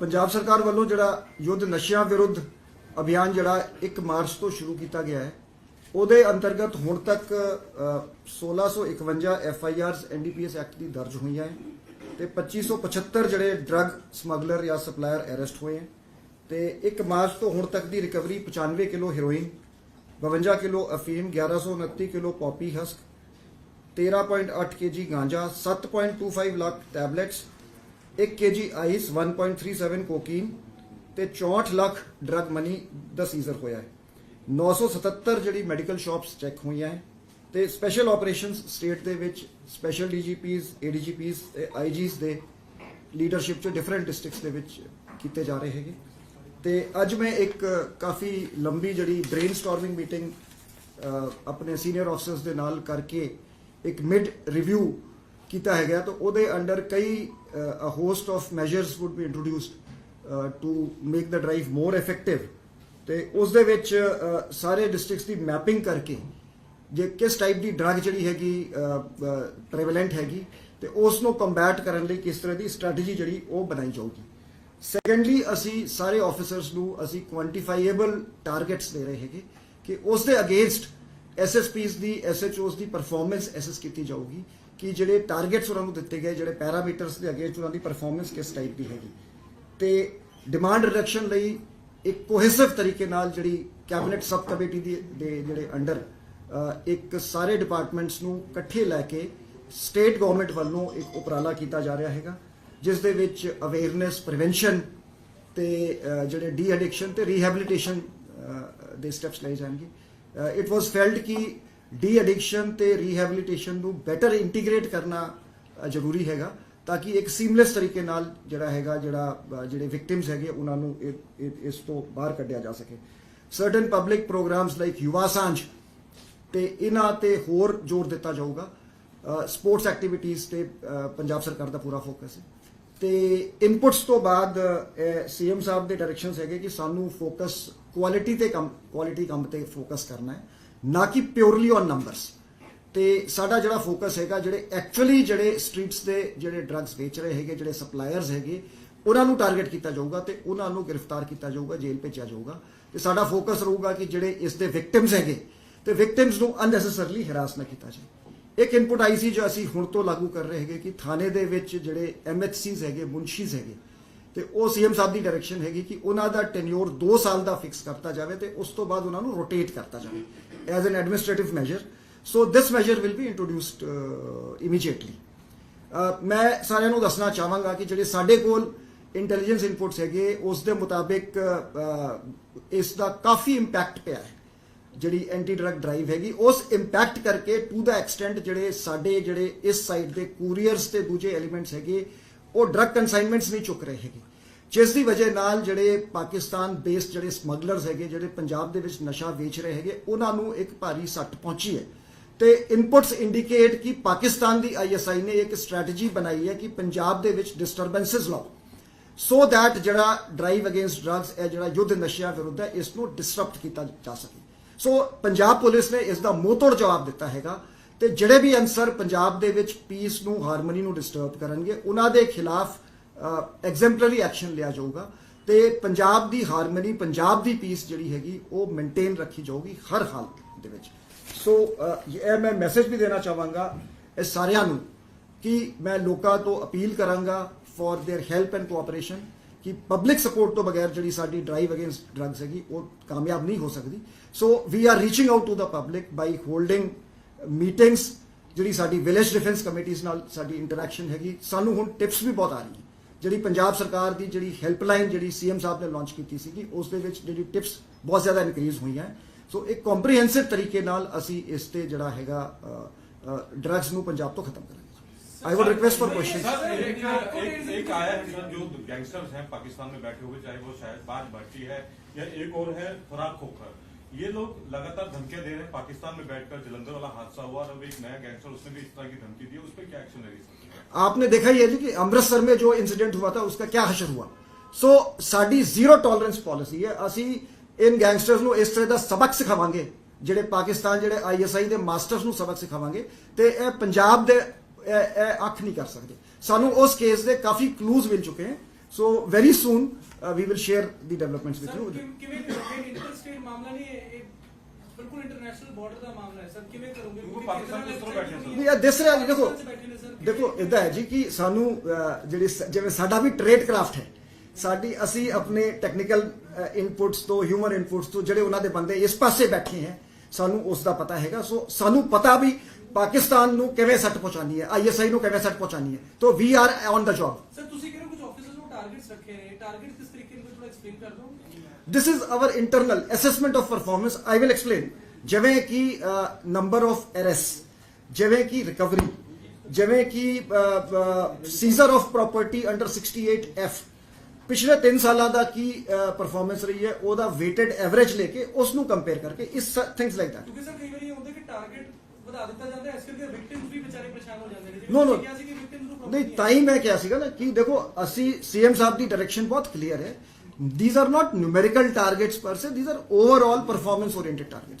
ਪੰਜਾਬ ਸਰਕਾਰ ਵੱਲੋਂ ਜਿਹੜਾ ਯੁੱਧ ਨਸ਼ਿਆਂ ਵਿਰੁੱਧ ਅਭਿਆਨ ਜਿਹੜਾ 1 ਮਾਰਚ ਤੋਂ ਸ਼ੁਰੂ ਕੀਤਾ ਗਿਆ ਹੈ ਉਹਦੇ ਅੰਤਰਗਤ ਹੁਣ ਤੱਕ ਅ, 1651 F I Rs NDPS act ਦੀ ਦਰਜ ਹੋਈਆਂ ਹੈ ਤੇ 2575 ਜਿਹੜੇ ਡਰੱਗ ਸਮਗਲਰ ਜਾਂ ਸਪਲਾਇਰ ਅਰੈਸਟ ਹੋਏ ਹੈ ਤੇ 1 ਮਾਰਚ ਤੋਂ ਹੁਣ ਤੱਕ ਦੀ ਰਿਕਵਰੀ 95 ਕਿਲੋ ਹੈਰੋਇਨ 52 ਕਿਲੋ ਅਫੀਮ 1129 kilo poppy husk 13.8 KG ਗਾਂਜਾ 7.25 lakh tablets 1 KG ice 1.37 cocaine ਤੇ 64 ਲੱਖ ਡਰਗ ਮਨੀ ਦਾ ਸੀਜ਼ਰ ਹੋਇਆ ਹੈ 977 ਜਿਹੜੀ ਮੈਡੀਕਲ ਸ਼ਾਪਸ ਚੈੱਕ ਹੋਈਆਂ ਹੈ ਤੇ ਸਪੈਸ਼ਲ ਆਪਰੇਸ਼ਨਸ ਸਟੇਟ ਦੇ ਵਿੱਚ ਸਪੈਸ਼ਲ ਡੀਜੀਪੀਜ਼ ਏਡੀਜੀਪੀਜ਼ ਤੇ ਆਈਜੀਜ਼ ਦੇ ਲੀਡਰਸ਼ਿਪ ਚ ਡਿਫਰੈਂਟ ਡਿਸਟ੍ਰਿਕਟਸ ਦੇ ਵਿੱਚ ਕੀਤੇ ਜਾ ਰਹੇ ਹੈਗੇ ਤੇ ਅੱਜ ਮੈਂ ਇੱਕ ਕਾਫੀ ਲੰਬੀ ਜਿਹੜੀ ਬ੍ਰੇਨਸਟਾਰਮਿੰਗ ਮੀਟਿੰਗ ਆਪਣੇ ਸੀਨੀਅਰ ਆਫਸਰਸ ਦੇ ਨਾਲ ਕਰਕੇ ਇੱਕ ਮਿਡ ਰਿਵਿਊ ਕੀਤਾ ਹੈਗਾ, ਤਾਂ ਉਹਦੇ ਅੰਡਰ ਕਈ ਅ host of measures would be introduced to make the drive more effective ਤੇ ਉਸ ਦੇ ਵਿੱਚ ਸਾਰੇ ਡਿਸਟ੍ਰਿਕਟਸ ਦੀ ਮੈਪਿੰਗ ਕਰਕੇ, ਜੇ ਕਿਸ ਟਾਈਪ ਦੀ ਡਰੱਗ ਜਿਹੜੀ ਹੈਗੀ ਪ੍ਰੈਵਲੈਂਟ ਹੈਗੀ, ਤੇ ਉਸ ਨੂੰ ਕੰਬੈਟ ਕਰਨ ਲਈ ਕਿਸ ਤਰ੍ਹਾਂ ਦੀ ਸਟ੍ਰੈਟਜੀ ਜਿਹੜੀ ਉਹ ਬਣਾਈ ਜਾਊਗੀ। ਸੈਕੰਡਲੀ ਅਸੀਂ ਸਾਰੇ ਆਫੀਸਰਸ ਨੂੰ, ਅਸੀਂ ਕੁਆਂਟੀਫਾਈਏਬਲ ਟਾਰਗੇਟਸ ਦੇ ਰਹੇ ਹੈਗੇ ਕਿ ਉਸ ਦੇ ਅਗੇਂਸਟ ਐਸਐਸਪੀਸ ਦੀ ਐਸਐਚਓਸ ਦੀ ਪਰਫਾਰਮੈਂਸ ਐਸੈਸ ਕੀਤੀ ਜਾਊਗੀ। ਕਿ ਜਿਹੜੇ ਟਾਰਗੇਟਸ ਉਹਨਾਂ ਨੂੰ ਦਿੱਤੇ ਗਏ, ਜਿਹੜੇ ਪੈਰਾਮੀਟਰਸ ਦੇ ਅਗੇਂਸਟ ਉਹਨਾਂ ਦੀ ਪਰਫਾਰਮੈਂਸ ਕਿਸ ਟਾਈਪ ਦੀ ਹੈਗੀ। ਤੇ ਡਿਮਾਂਡ ਰਿਡਕਸ਼ਨ ਲਈ ਇੱਕ ਕੋਹੇਸਿਵ ਤਰੀਕੇ ਨਾਲ ਜਿਹੜੀ ਕੈਬਨਿਟ ਸਬ ਕਮੇਟੀ ਦੀ ਦੇ ਜਿਹੜੇ ਅੰਡਰ ਇੱਕ ਸਾਰੇ ਡਿਪਾਰਟਮੈਂਟਸ ਨੂੰ ਇਕੱਠੇ ਲੈ ਕੇ ਸਟੇਟ ਗਵਰਨਮੈਂਟ ਵੱਲੋਂ ਇੱਕ ਉਪਰਾਲਾ ਕੀਤਾ ਜਾ ਰਿਹਾ ਹੈਗਾ, ਜਿਸ ਦੇ ਵਿੱਚ ਅਵੇਅਰਨੈਸ ਪ੍ਰੀਵੈਂਸ਼ਨ ਤੇ ਜਿਹੜੇ ਡੀ ਐਡਿਕਸ਼ਨ ਤੇ ਰੀਹੈਬਿਲਿਟੇਸ਼ਨ ਦੇ ਸਟੈਪਸ ਲਏ ਜਾਣਗੇ। ਇਟ ਵਾਸ ਫੈਲਡ ਕਿ ਡੀ ਐਡਿਕਸ਼ਨ ਤੇ ਰੀਹੈਬਿਲਿਟੇਸ਼ਨ ਨੂੰ ਬੈਟਰ ਇੰਟੀਗ੍ਰੇਟ ਕਰਨਾ ਜ਼ਰੂਰੀ ਹੈਗਾ ਤਾਂ ਕਿ ਇੱਕ ਸੀਮਲੈਸ ਤਰੀਕੇ ਨਾਲ ਜਿਹੜਾ ਹੈਗਾ, ਜਿਹੜਾ ਜਿਹੜੇ ਵਿਕਟਿਮਸ ਹੈਗੇ, ਉਹਨਾਂ ਨੂੰ ਇਹ- ਇਸ ਤੋਂ ਬਾਹਰ ਕੱਢਿਆ ਜਾ ਸਕੇ। Certain public programmes like Yuva Saanjh ਤੇ ਇਹਨਾਂ ਤੇ ਹੋਰ ਜ਼ੋਰ ਦਿੱਤਾ ਜਾਊਗਾ। ਸਪੋਰਟਸ ਐਕਟੀਵਿਟੀਜ਼ ਤੇ ਪੰਜਾਬ ਸਰਕਾਰ ਦਾ ਪੂਰਾ ਫੋਕਸ ਹੈ। ਤੇ ਇਨਪੁਟਸ ਤੋਂ ਬਾਅਦ ਸੀਐਮ ਸਾਹਿਬ ਦੇ ਡਾਇਰੈਕਸ਼ਨਸ ਹੈਗੇ ਕਿ ਸਾਨੂੰ ਫੋਕਸ ਕੁਆਲਿਟੀ ਤੇ ਕੰਮ ਕੁਆਲਿਟੀ ਕੰਮ ਤੇ ਫੋਕਸ ਕਰਨਾ ਹੈ। ਨਾ ਕਿ ਪਿਓਰਲੀ ਔਨ ਨੰਬਰਸ ਤੇ ਸਾਡਾ ਜਿਹੜਾ ਫੋਕਸ ਹੈਗਾ, ਜਿਹੜੇ ਐਕਚੁਅਲੀ ਜਿਹੜੇ ਸਟਰੀਟਸ ਦੇ ਜਿਹੜੇ ਡਰੱਗਸ ਵੇਚ ਰਹੇ ਹੈਗੇ, ਜਿਹੜੇ ਸਪਲਾਇਰਸ ਹੈਗੇ, ਉਹਨਾਂ ਨੂੰ ਟਾਰਗੇਟ ਕੀਤਾ ਜਾਊਗਾ ਤੇ ਉਹਨਾਂ ਨੂੰ ਗ੍ਰਿਫਤਾਰ ਕੀਤਾ ਜਾਊਗਾ, ਜੇਲ੍ਹ ਭੇਜਿਆ ਜਾਊਗਾ। ਤੇ ਸਾਡਾ ਫੋਕਸ ਰਹੂਗਾ ਕਿ ਜਿਹੜੇ ਇਸ ਦੇ ਵਿਕਟਿਮਸ ਹੈਗੇ, ਤੇ ਵਿਕਟਿਮਸ ਨੂੰ ਅਨਨੈਸੈਸਰਲੀ ਹਰਾਸ ਨਾ ਕੀਤਾ ਜਾਏ। ਇੱਕ ਇਨਪੁਟ ਆਈ ਸੀ ਜੋ ਅਸੀਂ ਹੁਣ ਤੋਂ ਲਾਗੂ ਕਰ ਰਹੇ ਹੈਗੇ ਕਿ ਥਾਣੇ ਦੇ ਵਿੱਚ ਜਿਹੜੇ ਐਮਐਚਸੀਜ਼ ਹੈਗੇ, ਮੁਨਸ਼ੀਜ਼ ਹੈਗੇ, ਤੇ ਉਹ ਸੀਐਮ ਸਾਹਿਬ ਦੀ ਡਾਇਰੈਕਸ਼ਨ ਹੈਗੀ ਕਿ ਉਹਨਾਂ ਦਾ ਟੈਨਿਓਰ 2 ਸਾਲ ਦਾ ਫਿਕਸ ਕਰਤਾ ਜਾਵੇ ਤੇ ਉਸ ਤੋਂ ਬਾਅਦ ਉਹਨਾਂ ਨੂੰ ਰੋਟੇਟ ਕਰਤਾ ਜਾਵੇ। As an administrative measure so this measure will be introduced immediately ਮੈਂ ਸਾਰਿਆਂ ਨੂੰ ਦੱਸਣਾ ਚਾਹਾਂਗਾ ਕਿ ਜਿਹੜੇ ਸਾਡੇ ਕੋਲ ਇੰਟੈਲੀਜੈਂਸ ਇਨਪੁਟਸ ਹੈਗੇ ਉਸ ਦੇ ਮੁਤਾਬਿਕ ਇਸ ਦਾ ਕਾਫੀ ਇੰਪੈਕਟ ਪਿਆ ਹੈ ਜਿਹੜੀ ਐਂਟੀ ਡਰਗ ਡਰਾਈਵ ਹੈਗੀ ਉਸ ਇੰਪੈਕਟ ਕਰਕੇ ਟੂ ਦਾ ਐਕਸਟੈਂਟ ਜਿਹੜੇ ਸਾਡੇ ਜਿਹੜੇ ਇਸ ਸਾਈਡ ਦੇ ਕੂਰੀਅਰਸ ਤੇ ਦੂਜੇ ਐਲੀਮੈਂਟਸ ਹੈਗੇ ਉਹ ਡਰਗ ਕਨਸਾਈਨਮੈਂਟਸ ਨਹੀਂ ਚੁੱਕ ਰਹੇ ਹੈਗੇ ਜਿਸ ਦੀ ਵਜ੍ਹਾ ਨਾਲ ਜਿਹੜੇ ਪਾਕਿਸਤਾਨ ਬੇਸਡ ਜਿਹੜੇ ਸਮਗਲਰਸ ਹੈਗੇ, ਜਿਹੜੇ ਪੰਜਾਬ ਦੇ ਵਿੱਚ ਨਸ਼ਾ ਵੇਚ ਰਹੇ ਹੈਗੇ, ਉਹਨਾਂ ਨੂੰ ਇੱਕ ਭਾਰੀ ਸੱਟ ਪਹੁੰਚੀ ਹੈ। ਤੇ ਇਨਪੁਟਸ ਇੰਡੀਕੇਟ ਕਿ ਪਾਕਿਸਤਾਨ ਦੀ ਆਈਐਸਆਈ ਨੇ ਇੱਕ ਸਟ੍ਰੈਟਜੀ ਬਣਾਈ ਹੈ ਕਿ ਪੰਜਾਬ ਦੇ ਵਿੱਚ ਡਿਸਟਰਬੈਂਸਸ ਲਾਓ। ਸੋ ਥੈਟ ਜਿਹੜਾ ਡਰਾਈਵ ਅਗੇਂਸਟ ਡਰੱਗਸ ਹੈ, ਜਿਹੜਾ ਯੁੱਧ ਨਸ਼ਿਆਂ ਵਿਰੁੱਧ ਹੈ, ਇਸ ਨੂੰ ਡਿਸਰਪਟ ਕੀਤਾ ਜਾ ਸਕੇ। ਸੋ ਪੰਜਾਬ ਪੁਲਿਸ ਨੇ ਇਸ ਦਾ ਮੋਹਤੋੜ ਜਵਾਬ ਦਿੱਤਾ ਹੈਗਾ ਤੇ ਜਿਹੜੇ ਵੀ ਅਨਸਰ ਪੰਜਾਬ ਦੇ ਵਿੱਚ ਪੀਸ ਨੂੰ ਹਾਰਮਨੀ ਨੂੰ ਡਿਸਟਰਬ ਕਰਨਗੇ, ਉਹਨਾਂ ਦੇ ਖਿਲਾਫ ਐਗਜ਼ੈਂਪਲਰੀ ਐਕਸ਼ਨ ਲਿਆ ਜਾਊਗਾ। ਤੇ ਪੰਜਾਬ ਦੀ ਹਾਰਮਨੀ ਪੰਜਾਬ ਦੀ ਪੀਸ ਜਿਹੜੀ ਹੈਗੀ, ਉਹ ਮੇਨਟੇਨ ਰੱਖੀ ਜਾਊਗੀ ਹਰ ਹਾਲ ਦੇ ਵਿੱਚ। ਸੋ ਇਹ ਮੈਂ ਮੈਸੇਜ ਵੀ ਦੇਣਾ ਚਾਹਾਂਗਾ ਇਸ ਸਾਰਿਆਂ ਨੂੰ ਕਿ ਮੈਂ ਲੋਕਾਂ ਤੋਂ ਅਪੀਲ ਕਰਾਂਗਾ for their help and cooperation ਕਿ ਪਬਲਿਕ ਸਪੋਰਟ ਤੋਂ ਬਗੈਰ ਜਿਹੜੀ ਸਾਡੀ ਡਰਾਈਵ ਅਗੇਂਸਟ ਡਰੱਗਸ ਹੈਗੀ, ਉਹ ਕਾਮਯਾਬ ਨਹੀਂ ਹੋ ਸਕਦੀ। So we are reaching out to the public by holding meetings ਜਿਹੜੀ ਸਾਡੀ ਵਿਲੇਜ ਡਿਫੈਂਸ ਕਮੇਟੀਆਂ ਨਾਲ ਸਾਡੀ ਇੰਟਰੈਕਸ਼ਨ ਹੈਗੀ। ਸਾਨੂੰ ਹੁਣ ਟਿਪਸ ਵੀ ਬਹੁਤ ਆ ਰਹੀ ਹੈ ਜਿਹੜੀ ਪੰਜਾਬ ਸਰਕਾਰ ਦੀ ਜਿਹੜੀ ਹੈਲਪਲਾਈਨ ਜਿਹੜੀ ਸੀਐਮ ਸਾਹਿਬ ਨੇ ਲਾਂਚ ਕੀਤੀ ਸੀਗੀ ਉਸ ਦੇ ਵਿੱਚ ਜਿਹੜੀ ਟਿਪਸ ਬਹੁਤ ਜ਼ਿਆਦਾ ਇਨਕਰੀਜ਼ ਹੋਈਆਂ। ਸੋ ਇੱਕ ਕੰਪਰੀਹੈਂਸਿਵ ਤਰੀਕੇ ਨਾਲ ਅਸੀਂ ਇਸ ਤੇ ਜਿਹੜਾ ਹੈਗਾ ਡਰੱਗਸ ਨੂੰ ਪੰਜਾਬ ਤੋਂ ਖਤਮ ਕਰਾਂਗੇ। I would request for question एक आया है सर जो गैंगस्टर्स हैं पाकिस्तान में बैठे हुए चाहे वो शायद बाज भट्टी है या एक और है फराक ये लोग लगातार धमकियां दे रहे हैं पाकिस्तान में बैठकर जलंधर वाला हादसा हुआ और अब एक नया गैंगस्टर उसने भी इस तरह की धमकी दी है उस पर क्या एक्शन लगेगी सर आपने देखा ही है जी कि अमृतसर में जो इंसिडेंट हुआ था उसका क्या हशर हुआ ਸੋ ਸਾਡੀ ਜ਼ੀਰੋ ਟੋਲਰੈਂਸ ਪਾਲਿਸੀ ਹੈ ਅਸੀਂ ਇਨ ਗੈਂਗਸਟਰਸ ਨੂੰ ਇਸ ਤਰ੍ਹਾਂ ਦਾ ਸਬਕ ਸਿਖਾਵਾਂਗੇ ਜਿਹੜੇ ਪਾਕਿਸਤਾਨ ਜਿਹੜੇ ਆਈਐਸਆਈ ਦੇ ਮਾਸਟਰਸ ਨੂੰ ਸਬਕ ਸਿਖਾਵਾਂਗੇ ਤੇ ਇਹ ਪੰਜਾਬ ਦੇ ਇਹ ਇਹ ਅੱਖ ਨਹੀਂ ਕਰ ਸਕਦੇ ਸਾਨੂੰ ਉਸ ਕੇਸ ਦੇ ਕਾਫੀ ਕਲੂਜ਼ ਮਿਲ ਚੁੱਕੇ ਹਨ so very soon we will share the developments with sir you ਕਿਵੇਂ ਕਿਵੇਂ ਕਰੋਗੇ ਇੰਟਰ ਸਟੇਟ ਮਾਮਲਾ ਨਹੀਂ ਇਹ ਇਹ ਬਿਲਕੁਲ ਇੰਟਰਨੈਸ਼ਨਲ ਬਾਰਡਰ ਦਾ ਮਾਮਲਾ ਹੈ ਸਰ ਕਿਵੇਂ ਕਰੋਗੇ? ਬਿਲਕੁਲ ਪਾਕਿਸਤਾਨ ਕਿਸ ਤਰ੍ਹਾਂ ਬੈਠੇ ਸਰ? ਇਹ ਦਿਸ ਰਿਹਾ ਦੇਖੋ ਨੇ ਦੇਖੋ ਇਦਾਂ ਹੈ ਜੀ ਕਿ ਸਾਨੂੰ ਜਿਹੜੀ ਜਿਵੇਂ ਸਾਡਾ ਵੀ ਟ੍ਰੇਡ ਕਰਾਫਟ ਹੈ ਸਾਡੀ ਅਸੀਂ ਆਪਣੇ ਟੈਕਨੀਕਲ ਇਨਪੁਟਸ ਤੋਂ ਹਿਊਮਨ ਇਨਪੁਟਸ ਤੋਂ ਜਿਹੜੇ ਉਹਨਾਂ ਦੇ ਬੰਦੇ ਇਸ ਪਾਸੇ ਬੈਠੇ ਹੈ ਸਾਨੂੰ ਉਸ ਦਾ ਪਤਾ ਹੈਗਾ। ਸੋ ਸਾਨੂੰ ਪਤਾ ਵੀ ਪਾਕਿਸਤਾਨ ਨੂੰ ਕਿਵੇਂ ਸੱਟ ਪਹੁੰਚਾਣੀ ਹੈ ਆਈਐਸਆਈ ਨੂੰ ਕਿਵੇਂ ਸੱਟ ਪਹੁੰਚਾਣੀ ਹੈ। ਤੋਂ we are on the job sir ਤੁਸੀਂ ਕਿਹੜੇ ਕੁਝ ਆਫੀਸਰਸ ਨੂੰ ਟਾਰਗੇਟਸ ਰੱਖੇ ਨੇ? ਟਾਰਗੇਟ ਕਿਸ ਤਰੀਕੇ ਨਾਲ ਥੋੜਾ ਐਕਸਪਲੇਨ ਕਰ ਦਿਓ this is our internal assessment of performance i will explain ਜਿਵੇਂ ਕਿ ਨੰਬਰ ਆਫ ਅਰੈਸਟ ਜਿਵੇਂ ਕਿ ਰਿਕਵਰੀ ਜਿਵੇਂ ਕਿ seizure of property under 68 F ਪਿਛਲੇ 3 ਸਾਲਾਂ ਦਾ ਕੀ ਪਰਫਾਰਮੈਂਸ ਰਹੀ ਹੈ ਉਹਦਾ weighted ਐਵਰੇਜ ਲੈ ਕੇ ਉਸ ਨੂੰ ਕੰਪੇਅਰ ਕਰਕੇ ਇਸ ਥਿੰਗਸ ਲਾਈਕ that. ਕਿਉਂਕਿ ਸਰ ਕਈ ਵਾਰੀ ਹੁੰਦਾ ਕਿ ਟਾਰਗੇਟ ਵਧਾ ਦਿੱਤਾ ਜਾਂਦਾ ਇਸ ਕਰਕੇ ਵਿਕਟਿਮਸ ਵੀ ਵਿਚਾਰੇ ਪਰੇਸ਼ਾਨ ਹੋ ਜਾਂਦੇ ਨੇ। ਨੂੰ problem ਨਹੀਂ। ਤਾਂ ਹੀ ਮੈਂ ਕਿਹਾ ਸੀਗਾ ਨਾ ਕਿ ਦੇਖੋ ਅਸੀਂ ਸੀਐਮ ਸਾਹਿਬ ਦੀ ਡਾਇਰੈਕਸ਼ਨ ਬਹੁਤ ਕਲੀਅਰ ਹੈ। These are not numerical targets per se these are overall performance oriented targets